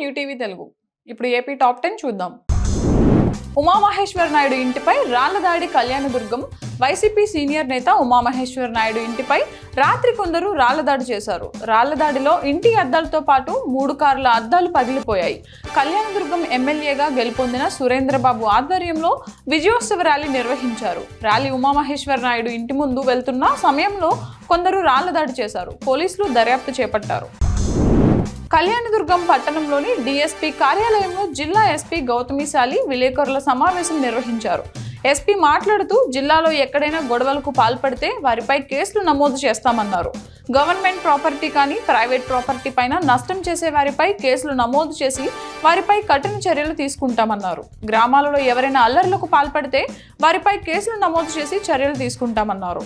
New TV Telugu. ఇప్పుడు AP top ten చూద్దాం. ఉమామహేశ్వర నాయుడు ఇంటిపై రాళ్ళదాడి కళ్యాణదుర్గం. వైసీపీ సీనియర్ నేత ఉమామహేశ్వర నాయుడు ఇంటిపై రాత్రి కొందరు రాళ్ళదాడి చేశారు. రాళ్ళదాడిలో ఇంటి అద్దాలతో పాటు మూడు కార్ల అద్దాలు పగిలిపోయాయి. కళ్యాణదుర్గం ఎమ్మెల్యేగా గెలుపొందిన సురేంద్రబాబు ఆధ్వర్యంలో విజయోత్సవ ర్యాలీ నిర్వహించారు. ర్యాలీ ఉమామహేశ్వర నాయుడు ఇంటి ముందు వెళ్తున్న సమయంలో కొందరు రాళ్ళదాడి చేశారు. పోలీసులు దర్యాప్తు చేపట్టారు. కళ్యాణదుర్గం పట్టణంలోని డిఎస్పీ కార్యాలయంలో జిల్లా ఎస్పీ గౌతమిశాలి విలేకరుల సమావేశం నిర్వహించారు. ఎస్పీ మాట్లాడుతూ జిల్లాలో ఎక్కడైనా గొడవలకు పాల్పడితే వారిపై కేసులు నమోదు చేస్తామన్నారు. గవర్నమెంట్ ప్రాపర్టీ కానీ ప్రైవేట్ ప్రాపర్టీ పైన నష్టం చేసే వారిపై కేసులు నమోదు చేసి వారిపై కఠిన చర్యలు తీసుకుంటామన్నారు. గ్రామాలలో ఎవరైనా అల్లర్లకు పాల్పడితే వారిపై కేసులు నమోదు చేసి చర్యలు తీసుకుంటామన్నారు.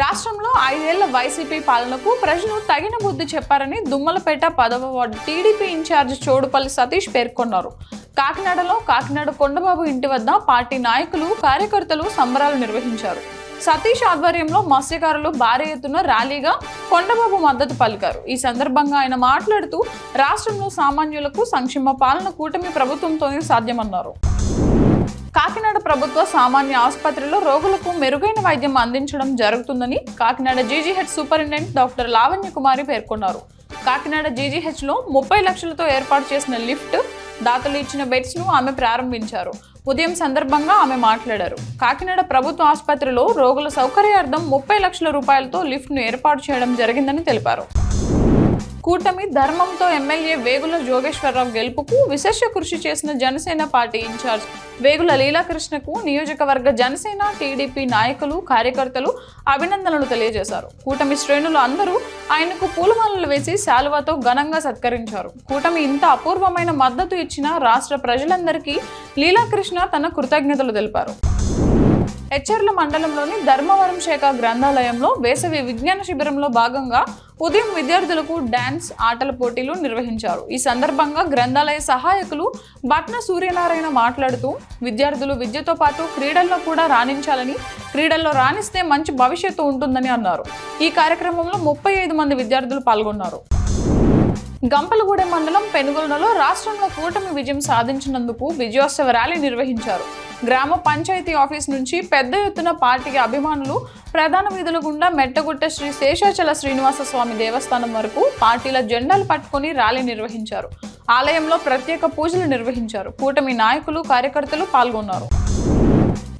రాష్ట్రంలో ఐదేళ్ళ వైసీపీ పాలనకు ప్రజలు తగిన బుద్ధి చెప్పారని దుమ్మలపేట పదవ ward TDP incharge Chodupalli Satish పేర్కొన్నారు. కాకినాడలో కాకినాడ కొండబాబు ఇంటి వద్ద పార్టీ నాయకులు కార్యకర్తలు సంబరాలు నిర్వహించారు. సతీష్ ఆధ్వర్యంలో మత్స్యకారులు భారీ ఎత్తున ర్యాలీగా కొండబాబు మద్దతు పలికారు. ఈ సందర్భంగా ఆయన మాట్లాడుతూ రాష్ట్రంలో సామాన్యులకు సంక్షేమ పాలన కూటమి ప్రభుత్వంతోనే సాధ్యమన్నారు. కాకినాడ ప్రభుత్వ సామాన్య ఆసుపత్రిలో రోగులకు మెరుగైన వైద్యం అందించడం జరుగుతుందని Kakinada GGH superintendent doctor Lavanya Kumari పేర్కొన్నారు. కాకినాడ జీజీహెచ్లో ముప్పై లక్షలతో ఏర్పాటు చేసిన లిఫ్ట్ దాతలు ఇచ్చిన బెడ్స్ను ఆమె ప్రారంభించారు. ఉదయం సందర్భంగా ఆమె మాట్లాడారు. కాకినాడ ప్రభుత్వ ఆసుపత్రిలో రోగుల సౌకర్యార్థం ముప్పై లక్షల రూపాయలతో లిఫ్ట్ను ఏర్పాటు చేయడం జరిగిందని తెలిపారు. కూటమి ధర్మంతో ఎమ్మెల్యే వేగుల జోగేశ్వరరావు గెలుపుకు విశేష కృషి చేసిన జనసేన పార్టీ ఇన్ఛార్జ్ వేగుల లీలాకృష్ణకు నియోజకవర్గ జనసేన టీడీపీ నాయకులు కార్యకర్తలు అభినందనలు తెలియజేశారు. కూటమి శ్రేణులు అందరూ ఆయనకు పూలమాలలు వేసి శాలువాతో ఘనంగా సత్కరించారు. కూటమి ఇంత అపూర్వమైన మద్దతు ఇచ్చిన రాష్ట్ర ప్రజలందరికీ లీలాకృష్ణ తన కృతజ్ఞతలు తెలిపారు. హెచ్చర్ల మండలంలోని ధర్మవరం శాఖ గ్రంథాలయంలో వేసవి విజ్ఞాన శిబిరంలో భాగంగా ఉదయం విద్యార్థులకు డ్యాన్స్ ఆటల పోటీలు నిర్వహించారు. ఈ సందర్భంగా గ్రంథాలయ సహాయకులు బట్న సూర్యనారాయణ మాట్లాడుతూ విద్యార్థులు విద్యతో పాటు క్రీడల్లో కూడా రాణించాలని క్రీడల్లో రాణిస్తే మంచి భవిష్యత్తు ఉంటుందని అన్నారు. ఈ కార్యక్రమంలో ముప్పై ఐదు మంది విద్యార్థులు పాల్గొన్నారు. గంపలగూడెం మండలం పెనుగొండలో రాష్ట్రంలో కూటమి విజయం సాధించినందుకు విజయోత్సవ ర్యాలీ నిర్వహించారు. గ్రామ పంచాయతీ ఆఫీస్ నుంచి పెద్ద ఎత్తున పార్టీకి అభిమానులు ప్రధాన వీధుల గుండా మెట్టగుట్ట శ్రీ శేషాచల శ్రీనివాస స్వామి దేవస్థానం వరకు పార్టీల జెండాలు పట్టుకుని ర్యాలీ నిర్వహించారు. ఆలయంలో ప్రత్యేక పూజలు నిర్వహించారు. కూటమి నాయకులు కార్యకర్తలు పాల్గొన్నారు.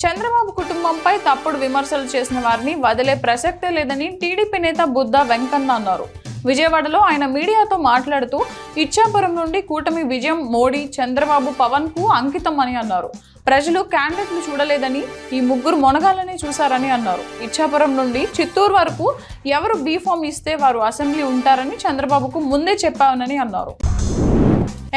చంద్రబాబు కుటుంబంపై తప్పుడు విమర్శలు చేసిన వారిని వదిలే ప్రసక్తే లేదని టీడీపీ నేత బుద్ధ వెంకన్న అన్నారు. విజయవాడలో ఆయన మీడియాతో మాట్లాడుతూ ఇచ్చాపురం నుండి కూటమి విజయం మోడీ చంద్రబాబు పవన్కు అంకితం అని అన్నారు. ప్రజలు క్యాండిడేట్లు చూడలేదని ఈ ముగ్గురు మొనగాలని చూశారని అన్నారు. ఇచ్చాపురం నుండి చిత్తూరు వరకు ఎవరు బీఫామ్ ఇస్తే వారు అసెంబ్లీ ఉంటారని చంద్రబాబుకు ముందే చెప్పానని అన్నారు.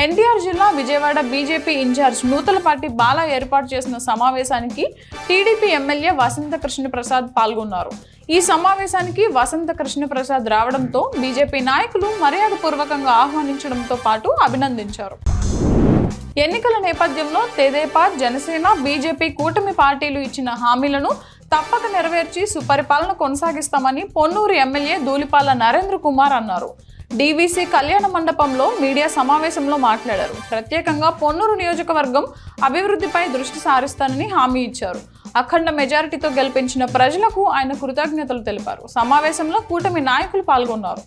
ఎన్టీఆర్ జిల్లా విజయవాడ బీజేపీ ఇన్ఛార్జ్ నూతలపాటి బాల ఏర్పాటు చేసిన సమావేశానికి టీడీపీ ఎమ్మెల్యే వసంత కృష్ణ ప్రసాద్ పాల్గొన్నారు. ఈ సమావేశానికి వసంత కృష్ణప్రసాద్ రావడంతో బీజేపీ నాయకులు మర్యాదపూర్వకంగా ఆహ్వానించడంతో పాటు అభినందించారు. ఎన్నికల నేపథ్యంలో తెదేపా జనసేన బీజేపీ కూటమి పార్టీలు ఇచ్చిన హామీలను తప్పక నెరవేర్చి సుపరిపాలన కొనసాగిస్తామని పొన్నూరు ఎమ్మెల్యే ధూలిపాల నరేంద్ర కుమార్ అన్నారు. డీవీసీ కళ్యాణ మండపంలో మీడియా సమావేశంలో మాట్లాడారు. ప్రత్యేకంగా పొన్నూరు నియోజకవర్గం అభివృద్ధిపై దృష్టి సారిస్తానని హామీ ఇచ్చారు. అఖండ మెజారిటీతో గెలిపించిన ప్రజలకు ఆయన కృతజ్ఞతలు తెలిపారు. సమావేశంలో కూటమి నాయకులు పాల్గొన్నారు.